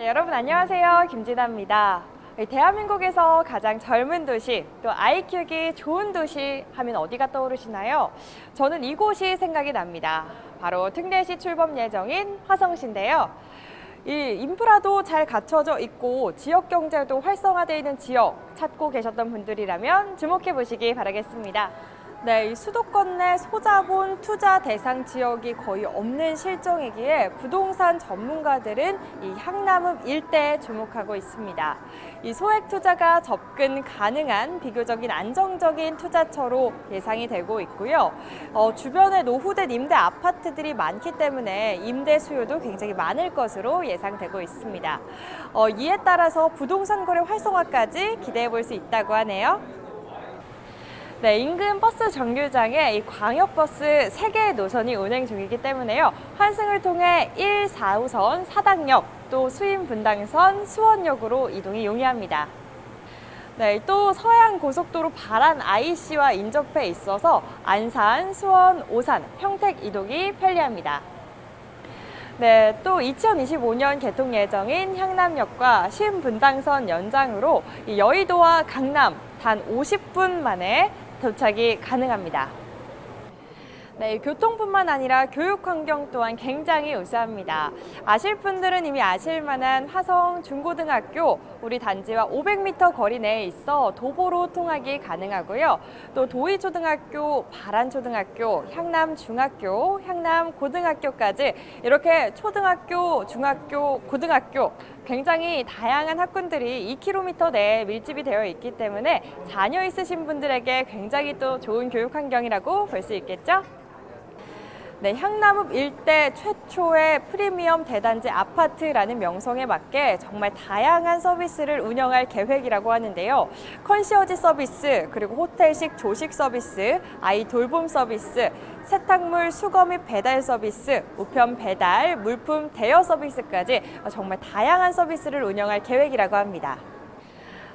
네, 여러분 안녕하세요. 김진아입니다. 네, 대한민국에서 가장 젊은 도시, 또 아이 키우기 좋은 도시 하면 어디가 떠오르시나요? 저는 이곳이 생각이 납니다. 바로 특례시 출범 예정인 화성시인데요. 이 인프라도 잘 갖춰져 있고 지역 경제도 활성화되어 있는 지역 찾고 계셨던 분들이라면 주목해 보시기 바라겠습니다. 네, 이 수도권 내 소자본 투자 대상 지역이 거의 없는 실정이기에 부동산 전문가들은 이 향남읍 일대에 주목하고 있습니다. 이 소액 투자가 접근 가능한 비교적인 안정적인 투자처로 예상이 되고 있고요. 어, 주변에 노후된 임대 아파트들이 많기 때문에 임대 수요도 굉장히 많을 것으로 예상되고 있습니다. 어, 이에 따라서 부동산 거래 활성화까지 기대해 볼 수 있다고 하네요. 네, 인근 버스 정류장에 이 광역버스 세개의 노선이 운행 중이기 때문에요. 환승을 통해 1, 4호선 사당역, 또 수인 분당선 수원역으로 이동이 용이합니다. 네, 또 서해안 고속도로 발안 IC와 인접해 있어서 안산, 수원, 오산, 평택 이동이 편리합니다. 네, 또 2025년 개통 예정인 향남역과 신분당선 연장으로 이 여의도와 강남 단 50분 만에 도착이 가능합니다. 네, 교통뿐만 아니라 교육 환경 또한 굉장히 우수합니다. 아실 분들은 이미 아실 만한 화성 중고등학교 우리 단지와 500m 거리 내에 있어 도보로 통학이 가능하고요. 또 도의초등학교, 바란초등학교, 향남중학교, 향남고등학교까지 이렇게 초등학교, 중학교, 고등학교 굉장히 다양한 학군들이 2km 내에 밀집이 되어 있기 때문에 자녀 있으신 분들에게 굉장히 또 좋은 교육 환경이라고 볼 수 있겠죠? 네, 향남읍 일대 최초의 프리미엄 대단지 아파트라는 명성에 맞게 정말 다양한 서비스를 운영할 계획이라고 하는데요. 컨시어지 서비스, 그리고 호텔식 조식 서비스, 아이 돌봄 서비스, 세탁물 수거 및 배달 서비스, 우편 배달, 물품 대여 서비스까지 정말 다양한 서비스를 운영할 계획이라고 합니다.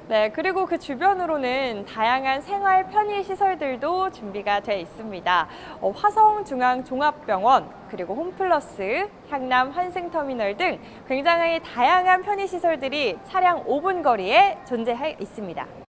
네, 그리고 그 주변으로는 다양한 생활 편의 시설들도 준비가 돼 있습니다. 어, 화성중앙종합병원, 그리고 홈플러스, 향남 환승터미널 등 굉장히 다양한 편의 시설들이 차량 5분 거리에 존재해 있습니다.